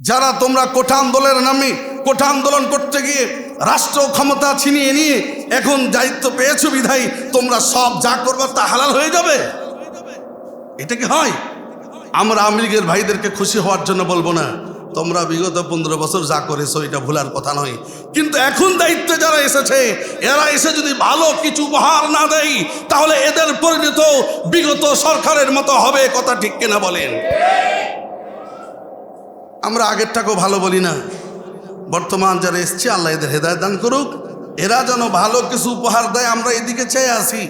যারা তোমরা কোঠা আন্দোলনের নামে কোঠা আন্দোলন করতে গিয়ে রাষ্ট্র ক্ষমতা ছিনিয়ে নিয়ে এখন দায়িত্ব পেয়েছ বিধাই তোমরা সব যা করবার তা হালাল হয়ে যাবে। এটা কি হয়? আমরা আওয়ামী লীগের ভাইদেরকে খুশি হওয়ার জন্য বলব না। তোমরা বিগত পনেরো বছর যা করেছ, এটা ভুলার কথা নয়। কিন্তু এখন দায়িত্বে যারা এসেছে, এরা এসে যদি ভালো কিছু উপহার না দেয়, তাহলে এদের পরিণত বিগত সরকারের মতো হবে, কথা ঠিক কিনা বলেন? আমরা আগেরটাকেও ভালো বলি না। বর্তমান যারা এসছে, আল্লাহ এদের হেদায়ত দান করুক। এরা যেন ভালো কিছু উপহার দেয়, আমরা এদিকে চেয়ে আসি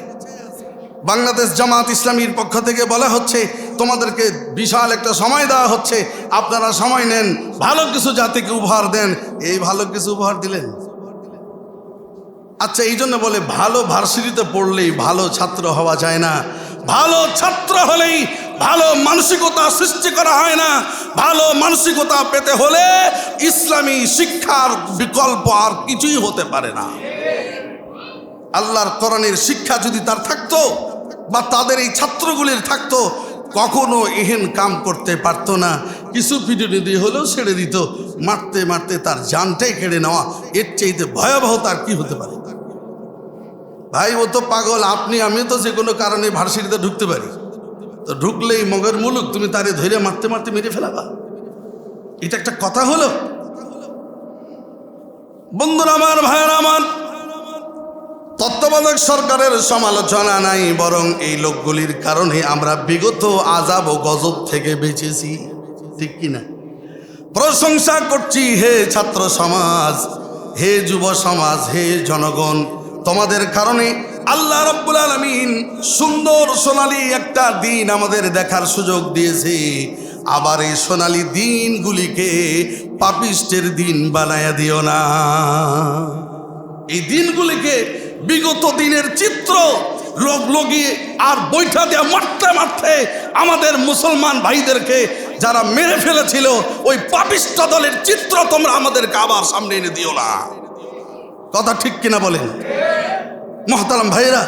বাংলাদেশ জামাত ইসলামীর পক্ষ থেকে বলা হচ্ছে, তোমাদেরকে বিশাল একটা সময় দেওয়া হচ্ছে। আপনারা সময় নেন, ভালো কিছু জাতিকে উপহার দেন। এই ভালো কিছু উপহার দিলেন? আচ্ছা এই জন্য বলে ভালো ভার্সিটিতে পড়লেই ভালো ছাত্র হওয়া যায় না। ভালো ছাত্র হলেই ভালো মানসিকতা সৃষ্টি করা হয় না। ভালো মানসিকতা পেতে হলে ইসলামী শিক্ষার বিকল্প আর কিছুই হতে পারে না। আল্লাহর কোরআনের শিক্ষা যদি তার থাকতো বা তাদের এই ছাত্রগুলির থাকতো, কখনো এহেন কাম করতে পারতো না। কিছু পিটুনি দিয়ে হলেও ছেড়ে দিত। মারতে মারতে তার জানটাই কেড়ে নেওয়া, এর চাইতে ভয়াবহ তার কি হতে পারে? ভাই, ও তো পাগল, আপনি আমি তো যে কোনো কারণে ভার্সিটিতে ঢুকতে পারি। ঢুকলেই মগের মুলুক, তুমি তারে ধরে মারতে মারতে মেরে ফেলাবা। এটা একটা কথা হলো। বন্ধুরা আমার, ভাইয়ের আমার, তত্ত্বাবধায়ক সরকারের সমালোচনা নাই, বরং এই লোকগুলির কারণে আমরা বিগত আজাব ও গজব থেকে বেঁচেছি। ঠিক কিনা প্রশংসা করছি, হে ছাত্র সমাজ, হে যুব সমাজ, হে জনগণ, তোমাদের কারণে আল্লাহ রব্বুল আলমিন সুন্দর সোনালি একটা দিন আমাদের দেখার সুযোগ দিয়েছে। আবার এই সোনালি দিনগুলিকে পাপিষ্টের দিন বানায়া দিও না। এই দিনগুলিকে বিগত দিনের চিত্র লোক লগিয়ে আর বৈঠা দেওয়া মারতে মারতে আমাদের মুসলমান ভাইদেরকে যারা মেরে ফেলেছিল, ওই পাপিষ্ট দলের চিত্র তোমরা আমাদেরকে আবার সামনে এনে দিও না। কথা ঠিক কিনা বলেন? মহতারাম ভাইরা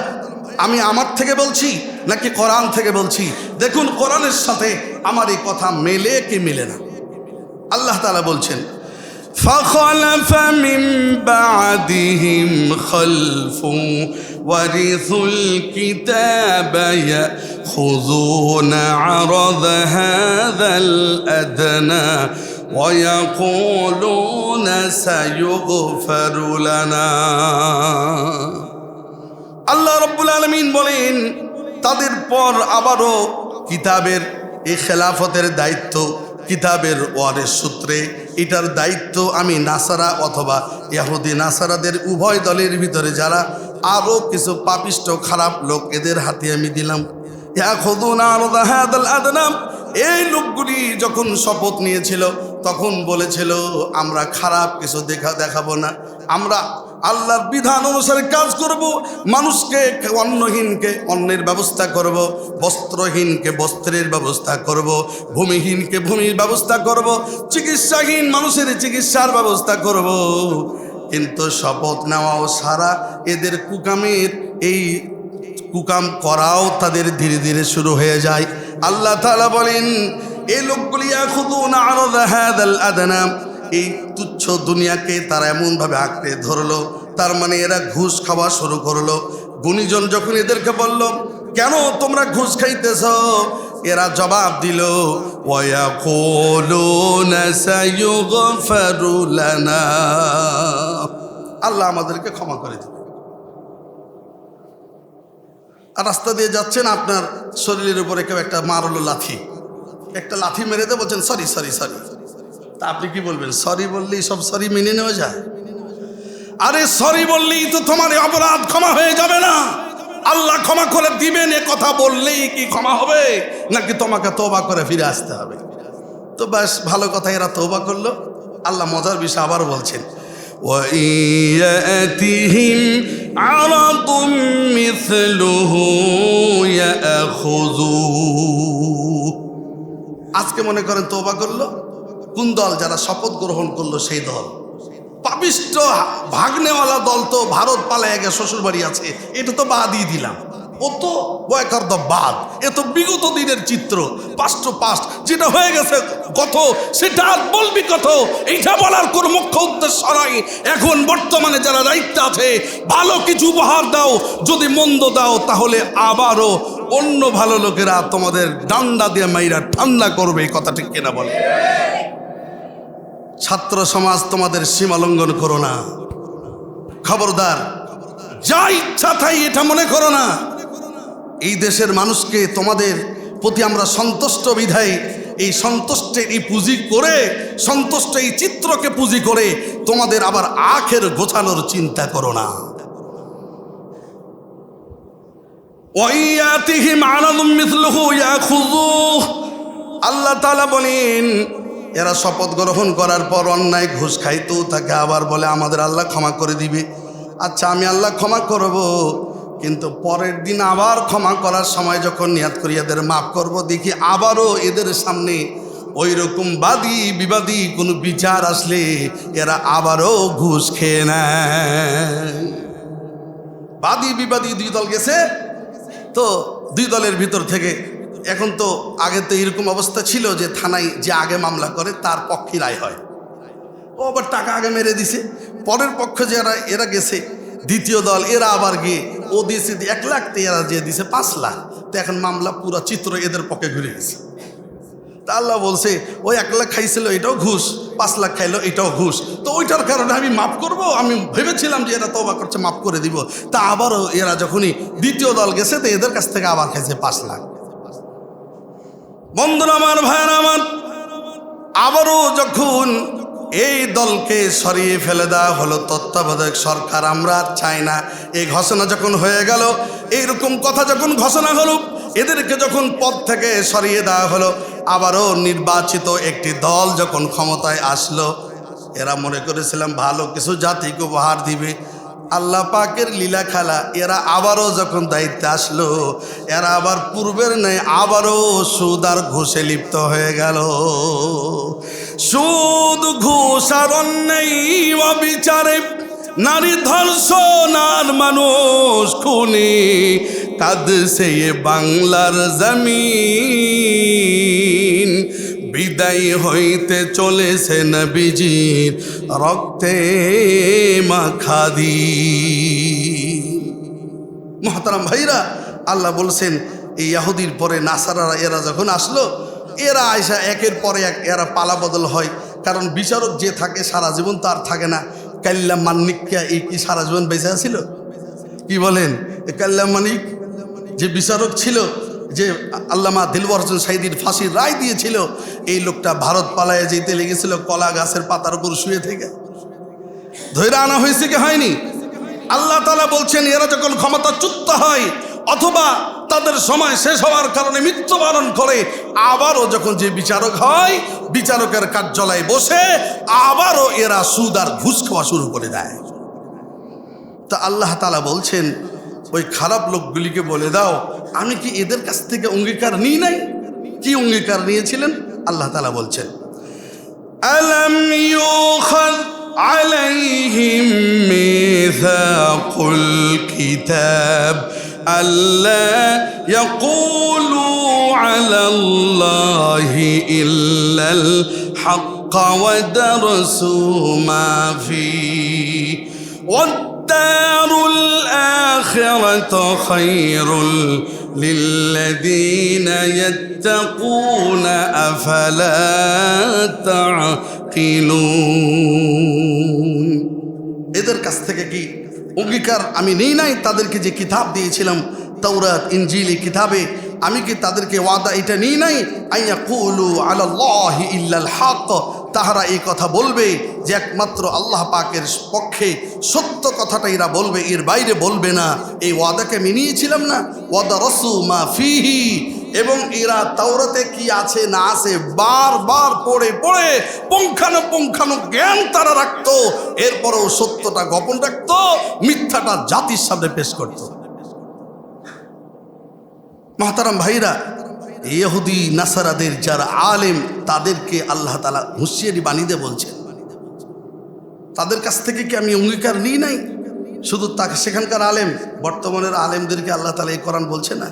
আমি আমার থেকে বলছি নাকি কোরআন থেকে বলছি দেখুন কোরআনের সাথে আমার এই কথা মেলে কি মেলে না আল্লাহ তালা বলছেন فخلف من بعدهم خلف ورثوا الكتاب يأخذون عرض هذا الأدنى ويقولون سيغفر لنا আল্লাহ রব্বুল আলমিন বলেন, তাদের পর আবারও কিতাবের এই খেলাফতের দায়িত্ব, কিতাবের ওয়ারের সূত্রে। এটার দায়িত্ব আমি নাসারা অথবা ইয়াহুদি নাসারাদের উভয় দলের ভিতরে যারা আরও কিছু পাপিষ্ট খারাপ লোক এদের হাতে আমি দিলাম। এই লোকগুলি যখন শপথ নিয়েছিল, তখন বলেছিল, আমরা খারাপ কিছু দেখা দেখাবো না। আমরা আল্লাহর বিধান অনুসারে কাজ করব, মানুষকে অন্নহীনকে অন্নের ব্যবস্থা করব, বস্ত্রহীনকে বস্ত্রের ব্যবস্থা করব, ভূমিহীনকে ভূমির ব্যবস্থা করব, চিকিৎসাহীন মানুষের চিকিৎসার ব্যবস্থা করব। কিন্তু শপথ নেওয়াও সারা এদের কুকামের, এই কুকাম করাও তাদের ধীরে ধীরে শুরু হয়ে যায়। আল্লাহ তাআলা বলেন এই লোকগুলি আরদ হাদাল আদনা এই তুচ্ছ দুনিয়াকে তারা এমনভাবে আঁকড়ে ধরলো। তার মানে এরা ঘুষ খাওয়া শুরু করল। গুণীজন যখন এদেরকে বলল, কেন তোমরা ঘুষ খাইতেছ? এরা জবাব দিল আল্লাহ আমাদেরকে ক্ষমা করে দেবে আর রাস্তা দিয়ে যাচ্ছেন আপনার শরীরের উপরে কেউ একটা মারলো লাথি। একটা লাথি মেরে দিয়ে বলছেন, সরি সরি সরি। তা আপনি কি বলবেন সরি বললেই সব সরি মেনে নেওয়া যায় আরে সরি বললেই তো তোমার এই অপরাধ ক্ষমা হয়ে যাবে না আল্লাহ ক্ষমা করে দিবেন এ কথা বললেই কি ক্ষমা হবে নাকি তোমাকে তোবা করে ফিরে আসতে হবে তো ব্যাস ভালো কথা এরা তোবা করলো আল্লাহ মজার বিষয় আবার বলছেন وإن يأتهم عرض مثله يأخذوه আজকে মনে করেন তোবা করলো কোন দল যারা শপথ গ্রহণ করল সেই দল? পাপিষ্ট ভাগ্নেওয়ালা দল তো ভারত পালায় গে শ্বশুর বাড়ি আছে, এটা তো বাদই দিলাম। ও তো বয়কার দ্য বাদ এ তো বিগত দিনের চিত্র পাস্ট পাস্ট যেটা হয়ে গেছে কত সেটা আর বলবি কত এইটা বলার কোনো মুখ্য উদ্দেশ্য নয় এখন বর্তমানে যারা দায়িত্ব আছে, ভালো কিছু উপহার দাও, যদি মন্দ দাও, তাহলে আবারও অন্য ভালো লোকেরা তোমাদের ডান্ডা দিয়ে মাইরা ঠান্ডা করবে, এই কথা ঠিক কিনা বলে। ছাত্র সমাজ তোমাদের সীমা লঙ্ঘন করো না। খবরদার, যা ইচ্ছা তাই এটা মনে করো না। এই দেশের মানুষকে তোমাদের প্রতি আমরা সন্তুষ্ট বিধায় এই সন্তুষ্টের এই পুঁজি করে, সন্তুষ্ট এই চিত্রকে পুঁজি করে তোমাদের আবার আখের গোছানোর চিন্তা করো না। আল্লাহ তাআলা বলেন এরা শপথ গ্রহণ করার পর অন্যায় ঘুষ খাইতেও থাকে, আবার বলে, আমাদের আল্লাহ ক্ষমা করে দিবে। আচ্ছা আমি আল্লাহ ক্ষমা করব, কিন্তু পরের দিন আবার ক্ষমা করার সময় যখন নিয়াত করি, এদের মাফ করব, দেখি আবারও এদের সামনে ওই রকম বাদী বিবাদী কোনো বিচার আসলে এরা আবারও ঘুষ খেয়ে নেয়। বাদী বিবাদী দুই দল গেছে, তো দুই দলের ভিতর থেকে এখন তো আগে তো এরকম অবস্থা ছিল যে থানায় যে আগে মামলা করে তার পক্ষে রায় হয়। ও আবার টাকা আগে মেরে দিছে। পরের পক্ষ যারা এরা গেছে, দ্বিতীয় দল, এরা আবার গিয়ে, ও দিয়েছে এক লাখ তো এরা যে দিছে পাঁচ লাখ। তো এখন মামলা পুরো চিত্র এদের পক্ষে ঘুরে গেছে। তা আল্লাহ বলছে ওই এক লাখ খাইছিল, এটাও ঘুষ, পাঁচ লাখ খাইলো, এটাও ঘুষ। তো ওইটার কারণে আমি মাফ করব, আমি ভেবেছিলাম যে এরা তবা করছে, মাফ করে দিব। তা আবারও এরা যখনই দ্বিতীয় দল গেছে, তো এদের কাছ থেকে আবার খাইছে পাঁচ লাখ। বন্ধুরা আমার, ভাইয়ের আমার, আবারও যখন এই দলকে সরিয়ে ফেলে দেওয়া হলো, তত্ত্বাবধায়ক সরকার, আমরা চাই না। এই ঘোষণা যখন হয়ে গেল, এইরকম কথা যখন ঘোষণা হলো, এদেরকে যখন পদ থেকে সরিয়ে দেওয়া হলো, আবারও নির্বাচিত একটি দল যখন ক্ষমতায় আসলো, এরা মনে করেছিলাম ভালো কিছু জাতিকে উপহার দিবে। আল্লাহ পাকের লীলা খেলা, এরা আবারও যখন দায়িত্বে আসলো, এরা আবার পূর্বের নেই আবারও সুদ আর ঘুষে লিপ্ত হয়ে গেল। সুদ, ঘুষ আর নারী ধর্ষণ আর মানুষ খুনি কাদ সে বাংলার জমিন। বিদায় হইতে চলেছে নবীজির রক্তে মাখাদি মহাতারাম ভাইরা, আল্লাহ বলছেন, এই ইয়াহুদির পরে নাসারারা এরা যখন আসলো, এরা আয়সা একের পরে এক এরা পালা বদল হয়। কারণ বিচারক যে থাকে, সারা জীবন তো আর থাকে না। কাল্লা মান্নিকা এই কি সারা জীবন বেঁচে ছিল কি বলেন? কাল্লা মানিক যে বিচারক ছিল যে আল্লামা দিলবর হোসেন সাইদির ফাঁসির রায় দিয়েছিল, এই লোকটা ভারত পালায় যেতে লেগেছিল, কলা গাছের পাতার উপর শুয়ে থেকে। ধৈর্য আনা হয়েছে কি হয়নি? আল্লাহ তালা বলছেন, এরা যখন ক্ষমতাচ্যুত হয়, অথবা তাদের সময় শেষ হওয়ার কারণে মৃত্যুবরণ করে, আবারও যখন যে বিচারক হয়, বিচারকের কার্যালয়ে বসে, আবারও এরা সুদ আর ঘুষ খাওয়া শুরু করে দেয়। তা আল্লাহ তালা বলছেন ওই খারাপ লোকগুলিকে বলে দাও আমি কি এদের কাছ থেকে অঙ্গীকার নিই নাই কি অঙ্গীকার নিয়েছিলেন আল্লাহ তালা বলছেন ألم يؤخذ عليهم ميثاق الكتاب ألا يقولوا على الله إلا الحق ودرسوا ما فيه والدار الآخرة خير للذين يتقون أفلا تعقلون এদের কাছ থেকে কি অঙ্গীকার আমি নেই নাই তাদেরকে যে কিতাব দিয়েছিলাম তৌরাত ইঞ্জিলি কিতাবে আমি কি তাদেরকে ওয়াদা এটা নিই নাই আইয়া কুলু আলাল্লাহি ইল্লাল হক তাহারা এই কথা বলবে যে একমাত্র আল্লাহ পাকের পক্ষে সত্য কথাটা এরা বলবে, এর বাইরে বলবে না। এই ওয়াদাকে আমি নিয়েছিলাম না। ওয়াদা রসু মা ফিহি। এবং এরা তাওরাতে কি আছে না আছে বারবার পড়ে পড়ে পুঙ্খানো পুঙ্খানো জ্ঞান তারা রাখতো। এরপরেও সত্যটা গোপন রাখতো, মিথ্যাটা জাতির সামনে পেশ করতো। মাহতারাম ভাইরা ইহুদি, নাসারাদের যারা আলেম, তাদেরকে আল্লাহ তালা হুঁশিয়ারি বানিয়ে বলছেন। তাদের কাছ থেকে কি আমি অঙ্গীকার নিই নাই? শুধু তাকে সেখানকার আলেম, বর্তমানের আলেমদেরকে আল্লাহ তালা এই কোরআন বলছে না?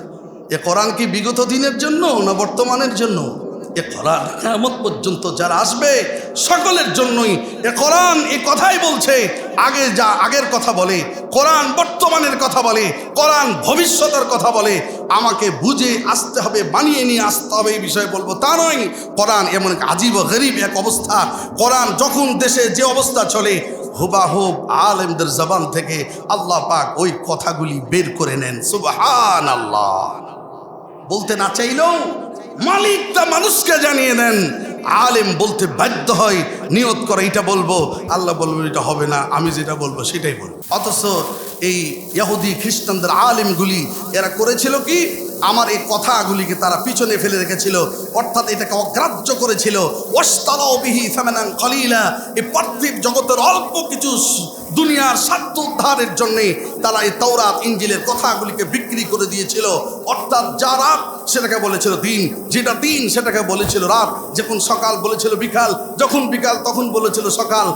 এ কোরআন কি বিগত দিনের জন্য না বর্তমানের জন্য? এ কোরআন কেমন পর্যন্ত যারা আসবে, সকলের জন্যই এ কোরআন এ কথাই বলছে। আগে যা, আগের কথা বলে কোরআন বর্তমানের কথা বলে, কোরআন ভবিষ্যতের কথা বলে, আমাকে বুঝে আসতে হবে, বানিয়ে নিয়ে আসতে হবে এই বিষয়ে বলব। তা নয়, কোরআন এমন এক আজীব গরিব এক অবস্থা। কোরআন যখন দেশে যে অবস্থা চলে হুবাহুব আলেমদের জবান থেকে আল্লাহ পাক ওই কথাগুলি বের করে নেন। সুবহান আল্লাহ বলতে না চাইলেও মালিক তা মানুষকে জানিয়ে দেন। আলেম বলতে বাধ্য হয়, নিয়ত করে, এটা বলব। আল্লাহ বলব এটা হবে না। আমি যেটা বলব, সেটাই বলব। অথচ এই ইহুদি খ্রিস্টানদের আলেমগুলি, এরা করেছিল কি? আমার এই কথাগুলিকে তারা পিছনে ফেলে রেখেছিল, অর্থাৎ এটাকে অগ্রাহ্য করেছিল। খলিলা পার্থিব জগতের অল্প কিছু দুনিয়ার স্বার্থ উদ্ধারের জন্যে তারা এই তৌরাত ইঞ্জিলের কথাগুলিকে বিক্রি করে দিয়েছিল। অর্থাৎ যা রাত, সেটাকে বলেছিল দিন। যেটা দিন, সেটাকে বলেছিল রাত। যখন সকাল বলেছিল বিকাল, যখন বিকাল, তখন বলেছিল সকাল।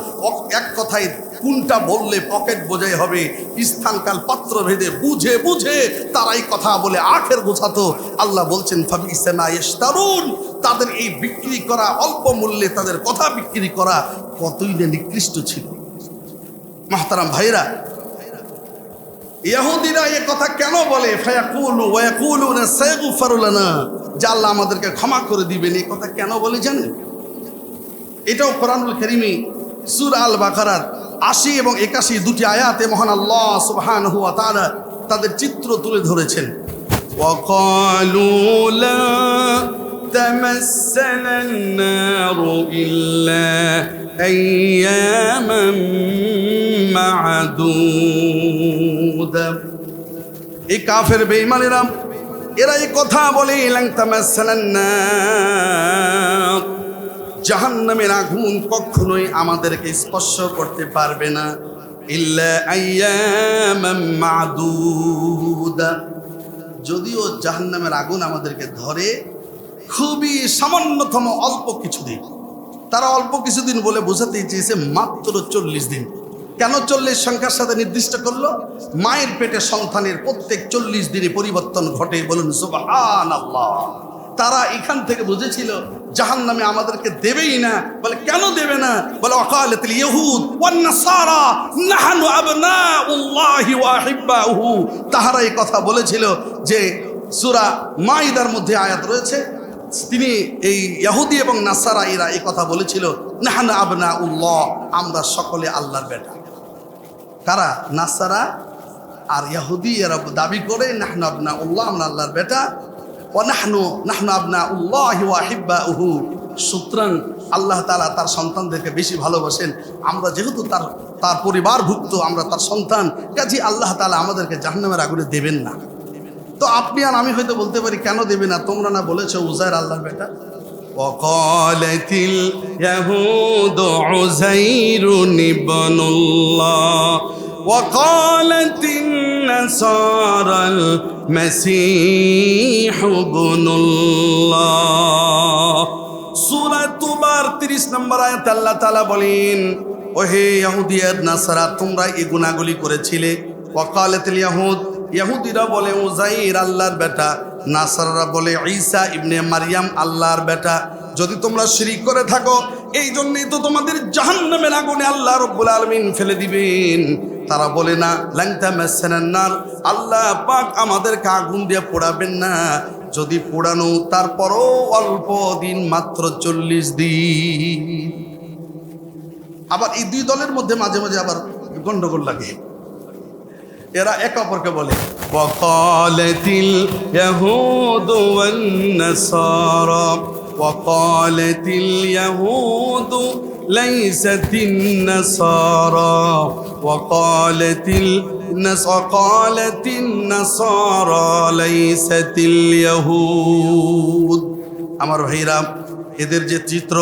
এক কথায় কোনটা বললে পকেট বোঝাই হবে? স্থানকাল পাত্র ভেদে বুঝে বুঝে তারাই কথা বলে আখের বোঝাতো আল্লাহ বলছেন ফাবি ইসেনা ইস্তারুন তাদের এই বিক্রি করা অল্প মূল্যে তাদের কথা বিক্রি করা কতই না নিকৃষ্ট ছিল। মাহতারাম ভাইরা ইহুদিরা এ কথা কেন বলে? ফায়াকুলু আমাদেরকে ক্ষমা করে দিবেন এই কথা কেন বলে জানেন? এটাও কোরআনুল করিমি সুর আল বাকারার আশি এবং একাশি দুটি আয়াতে মহান আল্লাহ সুবহান হুয়া তারা তাদের চিত্র তুলে ধরেছেন وقالوا لا تمسنا النار إلا أياما معدودة এই কাফের বেঈমানেরা এরা এই কথা বলে জাহান্নামের আগুন কখনোই আমাদেরকে স্পর্শ করতে পারবে না। যদিও জাহান্নামের আগুন আমাদেরকে ধরে, খুবই সামান্যতম অল্প কিছুদিন। তারা অল্প কিছুদিন বলে বোঝাতে চেয়েছে মাত্র চল্লিশ দিন। কেন চল্লিশ সংখ্যার সাথে নির্দিষ্ট করল? মায়ের পেটে সন্তানের প্রত্যেক চল্লিশ দিনে পরিবর্তন ঘটে বলুন আল্লাহ তারা এখান থেকে বুঝেছিল জাহান নামে আমাদেরকে দেবেই না। বলে, কেন দেবে না? বলে, অকালাতিল ইহুদ ওয়ান নাসারা নাহানু আবনাউল্লাহি ওয়া হিব্বাহু তাহারা এই কথা বলেছিল যে, সূরা মাইদার মধ্যে আয়াত রয়েছে। তিনি এই ইহুদি এবং নাসারা এরা এই কথা বলেছিল, নাহানু আবনাউল্লাহ, আমরা সকলে আল্লাহর বেটা। কারা? নাসারা আর ইহুদি এরা দাবি করে, নাহনু আবনা উল্লাহ আমরা আল্লাহর বেটা। ও নাহনু নাহনু আবনা উল্লাহ ওয়াহিব্বা উহু সুতরাং আল্লাহ তালা তার সন্তানদেরকে বেশি ভালোবাসেন আমরা যেহেতু তার তার পরিবারভুক্ত আমরা তার সন্তান কাজে আল্লাহ তালা আমাদেরকে জাহান্নামের আগুনে দেবেন না তো আপনি আর আমি হয়তো বলতে পারি কেন দেবে না তোমরা না বলেছো উজায়ের আল্লাহর বেটা وقالت اليهود عزير ابن الله وقالت النصارى المسيح ابن الله সূরা তুবার 30 নম্বর আয়াত আল্লাহ তাআলা বলেন ওহে ইহুদিয়াত নাসারা তোমরা এই গুনাহগুলি করেছিলে ওয়াকালাতুল ইয়াহুদ ইহুদিরা বলে উজাইর আল্লাহর বেটা নাসাররা বলে ঈসা ইবনে মারিয়াম আল্লাহর বেটা যদি তোমরা শিরিক করে থাকো এই জন্যই তো তোমাদের জাহান্নামের আগুনে আল্লাহ রব্বুল আলামিন ফেলে দিবেন তারা বলে না ল্যাংটা মেসেনার আল্লাহ পাক আমাদেরকে আগুন দিয়ে পোড়াবেন না যদি পোড়ানো তারপরও অল্প দিন মাত্র চল্লিশ দিন আবার এই দুই দলের মধ্যে মাঝে মাঝে আবার গন্ডগোল লাগে এরা একে অপরকে বলে وقالت اليهود والنصارى وقالت اليهود ليست النصارى وقالت النص وقالت النصارى ليست اليهود আমার ভাইরা এদের যে চিত্র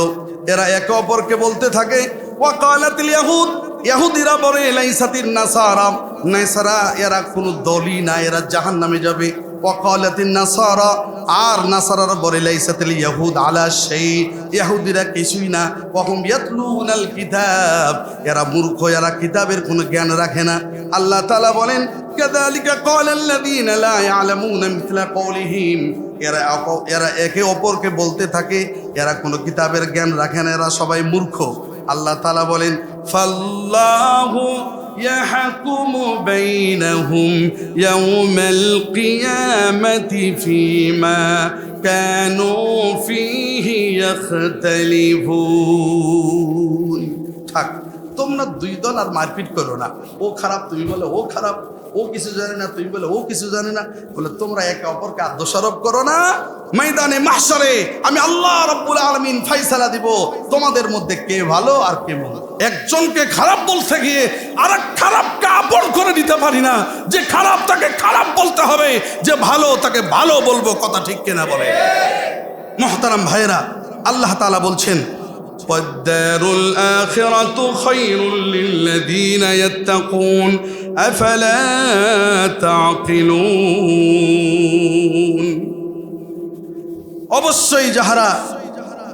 এরা একে অপরকে বলতে থাকে ওয়াকালাতিল ইয়াহুদ ইয়াহুদিরা বলে লাইসাতিন নাসারা নাসারা এরা কোনো দলই না এরা জাহান নামে যাবে ওয়াকালাতিন নাসারা আর নাসারারা বলে লাইসাতিল ইয়াহুদ আলা সেই ইয়াহুদিরা কিছুই না ওয়াহুম ইয়াতলুনাল কিতাব এরা মূর্খ এরা কিতাবের কোনো জ্ঞান রাখে না আল্লাহ তাআলা বলেন كذلك قال الذين لا يعلمون مثل قولهم এরা অপ- এরা একে অপরকে বলতে থাকে এরা কোনো কিতাবের জ্ঞান রাখে না এরা সবাই মূর্খ আল্লাহ তালা বলেন ফাল্লাহু يحكم بينهم يوم القيامة فيما كانوا فيه يختلفون থাক তোমরা দুই দল আর মারপিট করো না ও খারাপ তুমি বলে ও খারাপ ও কিছু জানে না তুমি বলে ও কিছু জানে না বলে তোমরা একে অপরকে আর দোষারোপ করো না ময়দানে মাহশরে আমি আল্লাহ রব্বুল আলমিন ফাইসালা দিব তোমাদের মধ্যে কে ভালো আর কে মন্দ একজনকে খারাপ বলতে গিয়ে আর খারাপকে আপন করে দিতে পারি না। যে খারাপ তাকে খারাপ বলতে হবে, যে ভালো তাকে ভালো বলব, কথা ঠিক কেনা বলে। মহতারাম ভাইয়েরা, আল্লাহ তালা বলছেন অবশ্যই যাহারা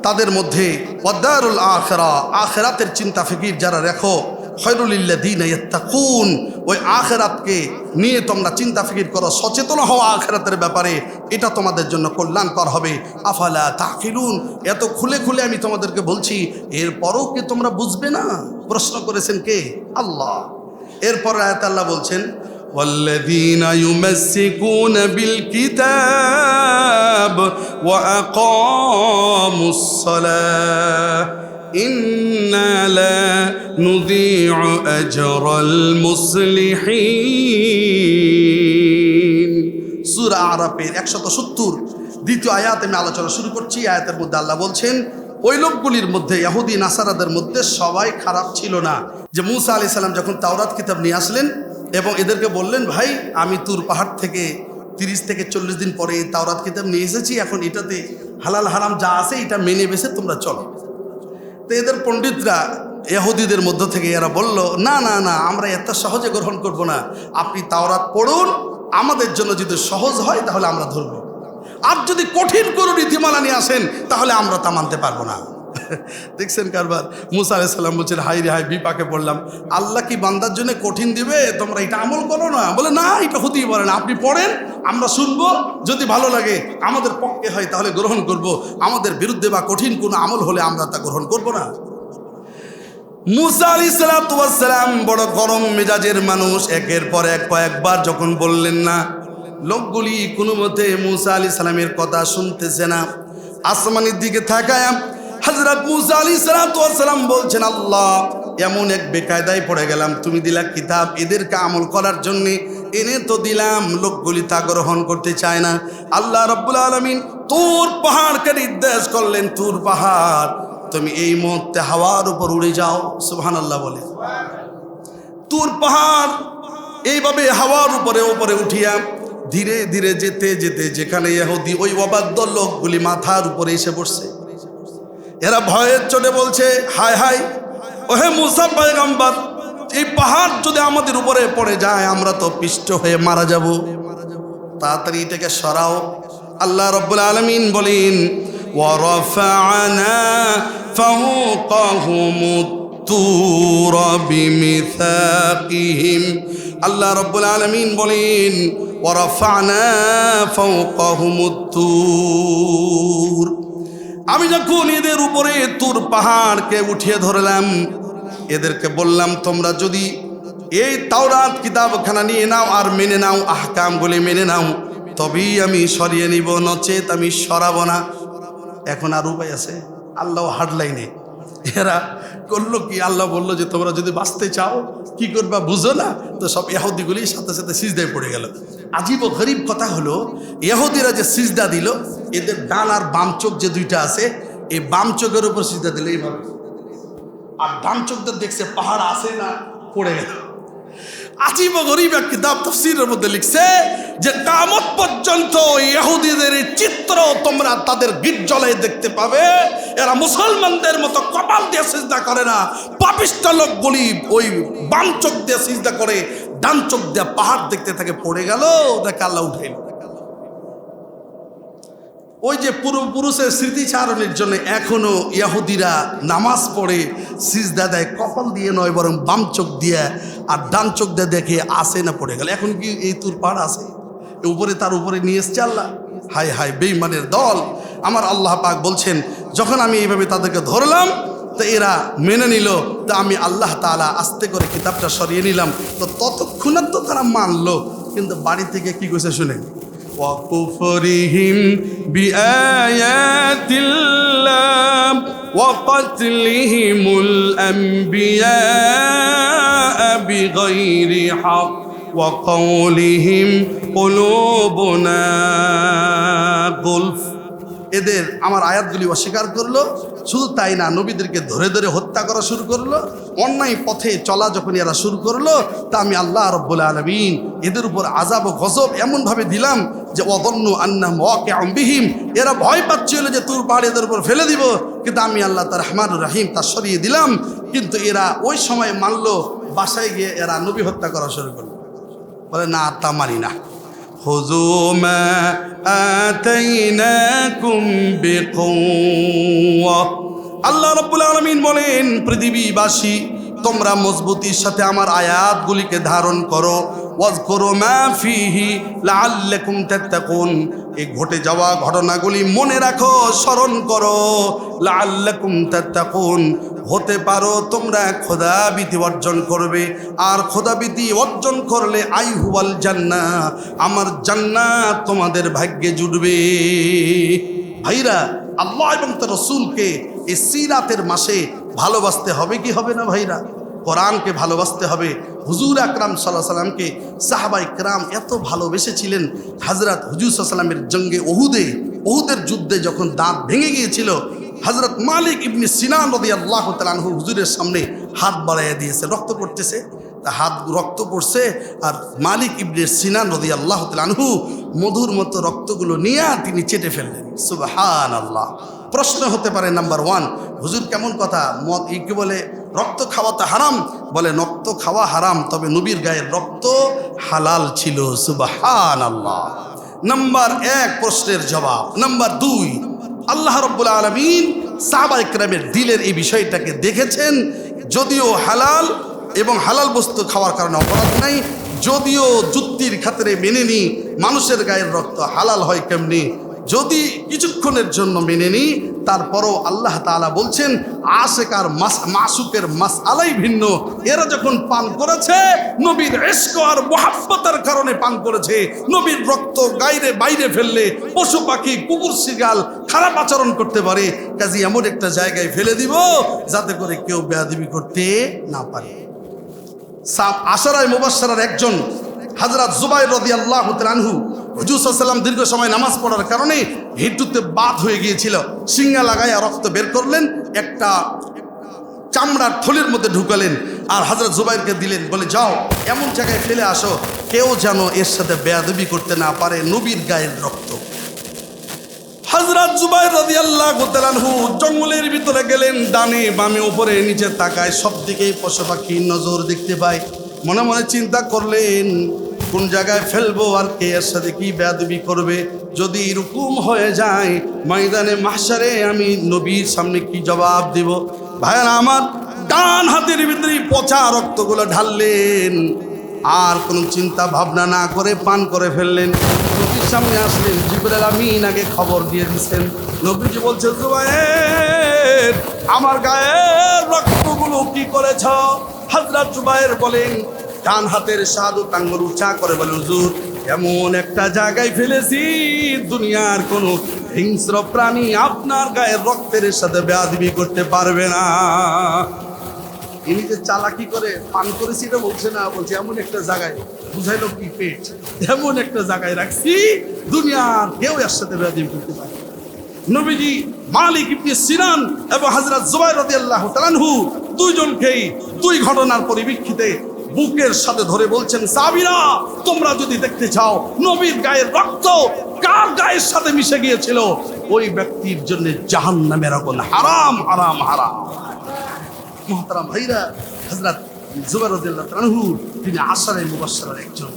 তাদের মধ্যে পদ্মারুল আখেরা, আখেরাতের চিন্তা ফিকির যারা রেখো খৈরুলিল্লাদিন ইয়াত্তাকুন, ওই আখেরাতকে নিয়ে তোমরা চিন্তা ফিকির করো, সচেতন হওয়া আখেরাতের ব্যাপারে, এটা তোমাদের জন্য কল্যাণকর হবে। আফালা তাকিলুন, এত খুলে খুলে আমি তোমাদেরকে বলছি, এরপরও কি তোমরা বুঝবে না? প্রশ্ন করেছেন কে? আল্লাহ। এরপর আয়াত আল্লাহ বলছেন والذين يمسكون بالكتاب وأقاموا الصلاة إنا لا نضيع أجر المصلحين সুরা আরাপের একশত সত্তর দ্বিতীয় আয়াত আমি আলোচনা শুরু করছি আয়াতের মধ্যে আল্লাহ বলছেন ওই লোকগুলির মধ্যে ইয়াহুদি নাসারাদের মধ্যে সবাই খারাপ ছিল না যে মুসা আলি সাল্লাম যখন তাওরাত কিতাব নিয়ে আসলেন এবং এদেরকে বললেন, ভাই, আমি তুর পাহাড় থেকে তিরিশ থেকে চল্লিশ দিন পরে তাওরাত কিতাব নিয়ে এসেছি, এখন এটাতে হালাল হারাম যা আছে এটা মেনে বেছে তোমরা চলো। তো এদের পণ্ডিতরা এহুদিদের মধ্য থেকে এরা বলল, না না না, আমরা এত সহজে গ্রহণ করব না। আপনি তাওরাত পড়ুন, আমাদের জন্য যদি সহজ হয় তাহলে আমরা ধরব। আর যদি কঠিন কোনো নীতিমালা নিয়ে আসেন, তাহলে আমরা তা মানতে পারব না। দেখছেন কারবার? মুসা আলাইসাল্লাম বলছেন হাই রে হাই বিপাকে পড়লাম। আল্লাহ কি বান্দার জন্য কঠিন দিবে? তোমরা এটা আমল করো না? বলে, না, এটা হতেই পারে না। আপনি পড়েন, আমরা শুনব। যদি ভালো লাগে, আমাদের পক্ষে হয়, তাহলে গ্রহণ করব। আমাদের বিরুদ্ধে বা কঠিন কোনো আমল হলে আমরা তা গ্রহণ করব না। মুসা আলি সালাম বড় গরম মেজাজের মানুষ। একের পর এক কয়েকবার যখন বললেন না, লোকগুলি কোনো মতে মুসা আলি সালামের কথা শুনতেছে না। আসমানের দিকে থাকায় হজরত মুসা আলি সালাম বলছেন, আল্লাহ, এমন এক বেকায়দায় পড়ে গেলাম। তুমি দিলা কিতাব এদেরকে আমল করার জন্যে। এনে তো দিলাম, লোকগুলি তা গ্রহণ করতে চায় না। আল্লাহ রব্বুল আলমিন তুর পাহাড়কে নির্দেশ করলেন, তুর পাহাড়, তুমি এই মুহূর্তে হাওয়ার উপর উড়ে যাও। সুবহান আল্লাহ বলে। তুর পাহাড়, এইভাবে হাওয়ার উপরে উপরে উঠিয়া ধীরে ধীরে যেতে যেতে যেখানে ইহুদি, ওই অবাধ্য লোকগুলি মাথার উপরে এসে বসছে এরা ভয়ের চোটে বলছে হায় হায় ওহে মুসা পায়গাম্বার এই পাহাড় যদি আমাদের উপরে পড়ে যায় আমরা তো পিষ্ট হয়ে মারা যাব তাড়াতাড়ি এটাকে সরাও আল্লাহ রব্বুল আলমিন বলেন ورفعنا فوقهم الطور بميثاقهم আল্লাহ রব্বুল আলমিন বলেন ورفعنا فوقهم الطور আমি যখন এদের উপরে তুর পাহাড়কে উঠিয়ে ধরলাম, এদেরকে বললাম, তোমরা যদি এই তাওরাত কিতাবখানা নিয়ে নাও আর মেনে নাও, আহকামগুলি মেনে নাও, তবেই আমি সরিয়ে নিব, নচেত আমি সরাবো না। এখন আর উপায় আছে? আল্লাহ হার্ডলাইনে এরা করল কি? আল্লাহ বলল যে, তোমরা যদি বাঁচতে চাও, কি করবা বুঝো না? তো সব ইহুদিগুলি সাথে সাথে সিজদায় পড়ে গেল। আজীব গরিব কথা হলো, ইহুদিরা যে সিজদা দিল, এদের ডান আর বাম চোখ যে দুইটা আছে, এই বাম চোখের উপর সিজদা দিল এইভাবে আর ডান চোখদের দেখছে পাহাড় আছে না পড়ে গেল। আজিব গরিব এক কিতাব তফসিরের মধ্যে লিখছে যে, কামত পর্যন্ত ইহুদিদের চিত্র তোমরা তাদের গির্জলে দেখতে পাবে। এরা মুসলমানদের মতো কপাল দিয়ে সিজদা করে না। পাপিষ্ট লোকগুলি ওই বাম চোখ দিয়ে সিজদা করে, ডান চোখ দিয়ে পাহাড় দেখতে থাকে, পড়ে গেল, দেখে আল্লাহ উঠাইল। ওই যে পূর্বপুরুষের স্মৃতিচারণের জন্য এখনও ইয়াহুদিরা নামাজ পড়ে, সিজদা দেয়, কপাল দিয়ে নয়, বরং বাম চোখ দিয়ে আর ডান চোখ দিয়ে দেখে আসে না, পড়ে গেল। এখন কি এই তুর পাড় আসে উপরে তার উপরে নিয়ে এসছে আল্লাহ। হায় হায় বেইমানের দল। আমার আল্লাহ পাক বলছেন, যখন আমি এইভাবে তাদেরকে ধরলাম, তো এরা মেনে নিল, তো আমি আল্লাহ তাআলা আস্তে করে কিতাবটা সরিয়ে নিলাম। তো ততক্ষণে তো তারা মানলো, কিন্তু বাড়ি থেকে কি কইছে শুনে وكفرهم بآيات الله وقتلهم الأنبياء بغير حق وقولهم قلوبنا غلف এদের আমার আয়াতগুলি অস্বীকার করলো শুধু তাই না নবীদেরকে ধরে ধরে হত্যা করা শুরু করল? অন্যায় পথে চলা যখন এরা শুরু করল, তা আমি আল্লাহ রব্বুল আলমিন এদের উপর আজাব ও গজব এমনভাবে দিলাম যে অদন্য আন্না মকে অম্বিহীম এরা ভয় পাচ্ছিল যে, তুর পাহাড় এদের উপর ফেলে দিব। কিন্তু আমি আল্লাহ তার রহমান রাহিম তা সরিয়ে দিলাম। কিন্তু এরা ওই সময় মানলো, বাসায় গিয়ে এরা নবী হত্যা করা শুরু করল। বলে, না, তা মানি না। আতাইনাকুম বিকুওয়া। আল্লাহ রাব্বুল আলামিন বলেন, পৃথিবীবাসী, তোমরা মজবুতির সাথে আমার আয়াতগুলিকে ধারণ করো। ওয়াজকুরু মা ফিহি লাআল্লাকুম তাত্তাকুন। এই ঘটে যাওয়া ঘটনাগুলি মনে রাখো, স্মরণ করো। তাত্তাকুন। হতে পারো তোমরা খোদাবিতি অর্জন করবে, আর খোদাবিতি অর্জন করলে আই হুয়াল জান্না আমার জান্নাত তোমাদের ভাগ্যে জুটবে। ভাইরা, আল্লাহ এবং তার রসুলকে এই সিরাতের মাসে ভালোবাসতে হবে কি হবে না ভাইরা? কোরআনকে ভালোবাসতে হবে। হুজুর আকরাম সাল্লাহ সাল্লামকে সাহাবাই ক্রাম এত ভালোবেসেছিলেন। হাজরত হুজুর সাল্লামের জঙ্গে ওহুদে ওহুদের যুদ্ধে যখন দাঁত ভেঙে গিয়েছিল হজরত মালিক ইবনি সিনান রদি আল্লাহ তালানহু হুজুরের সামনে হাত বাড়াইয়া দিয়েছে, রক্ত পড়তেছে। তা হাত রক্ত পড়ছে আর মালিক ইবনে সিনান রদি আল্লাহ তালানহু মধুর মতো রক্তগুলো নিয়ে তিনি চেটে ফেললেন। সুবাহান আল্লাহ প্রশ্ন হতে পারে নাম্বার ওয়ান, হুজুর কেমন কথা? এই কি বলে? রক্ত খাওয়া তো হারাম। বলে, রক্ত খাওয়া হারাম, তবে নবীর গায়ের রক্ত হালাল ছিল। সুবাহান আল্লাহ নাম্বার এক প্রশ্নের জবাব। নাম্বার দুই, আল্লাহ রব্বুল আলমিন সাহাবা ইকরামের দিলের এই বিষয়টাকে দেখেছেন, যদিও হালাল এবং হালাল বস্তু খাওয়ার কারণে অপরাধ নাই, যদিও যুক্তির খাতিরে মেনে নি, মানুষের গায়ের রক্ত হালাল হয় কেমনি? যদি কিছুক্ষণের জন্য মেনে নিই, তারপরও আল্লাহ তাআলা বলছেন, আশেকার মাস, মাসুকের মাস আলাই ভিন্ন। এরা যখন পান করেছে, নবীর এস্ক আর মোহাব্বতের কারণে পান করেছে। নবীর রক্ত গাইরে বাইরে ফেললে পশু পাখি, কুকুর শিগাল খারাপ আচরণ করতে পারে। কাজে এমন একটা জায়গায় ফেলে দিব, যাতে করে কেউ বেয়াদিবি করতে না পারে। আশারায় মুবাসার একজন হাজরাত জুবাই রদি আল্লাহ আনহু হুজুসাল্লাম দীর্ঘ সময় নামাজ পড়ার কারণে হিটুতে বাদ হয়ে গিয়েছিল। সিঙ্গা লাগাইয়া রক্ত বের করলেন, একটা চামড়ার থলির মধ্যে ঢুকালেন আর হাজরত জুবাইরকে দিলেন, বলে, যাও, এমন জায়গায় ফেলে আসো, কেউ যেন এর সাথে বেয়াদবি করতে না পারে, নবীর গায়ের রক্ত। হজরত জুবাইর রাদিয়াল্লাহু তাআলাহু জঙ্গলের ভিতরে গেলেন, ডানে বামে উপরে নিচে তাকায় সব দিকেই পশু পাখির নজর দেখতে পায়। মনে মনে চিন্তা করলেন কোন জায়গায় ফেলব আর কে এর সাথে কি বেয়াদবি করবে? যদি এরকম হয়ে যায়, ময়দানে মাসারে আমি নবীর সামনে কি জবাব দিব? ভাইয়ারা, আমার ডান হাতের ভিতরে পচা রক্তগুলো ঢাললেন। আর কোনো চিন্তা ভাবনা না করে পান করে ফেললেন। নবীর সামনে আসলেন জিবরাল আমিন আগে খবর দিয়ে দিচ্ছেন নবীজি বলছে জুবাইর আমার গায়ের রক্তগুলো কি করেছ? হাজরাত জুবাইর বলেন ডান হাতের সাধু টাঙ্গর উঁচা করে বলে, হুজুর, এমন একটা জায়গায় ফেলেছি, দুনিয়ার কোনো হিংস্র প্রাণী আপনার গায়ের রক্তের সাথে বেয়াদবি করতে পারবে না। ইনি যে চালাকি করে পান করেছি, এটা বলছে না, বলছে, এমন একটা জায়গায়, বুঝাইলো কি পেট? এমন একটা জায়গায় রাখছি, দুনিয়ার কেউ এর সাথে বেয়াদবি করতে পারে নবীজি মালিক ইবনে সিনান এবং হযরত জুবাইর রাদিয়াল্লাহু তাআলাহু দুইজনকেই দুই ঘটনার পরিপ্রেক্ষিতে বুকের সাথে ধরে বলছেন, সাবিরা, তোমরা যদি দেখতে চাও, নবীর গায়ের রক্ত কার গায়ের সাথে মিশে গিয়েছিল? ওই ব্যক্তির জন্য জাহান নামের আগুন হারাম হারাম হারাম। মহাতারা ভাইরা হজরত জুবারুদ্দিল্লাহ তিনি আশারে মুবাসার একজন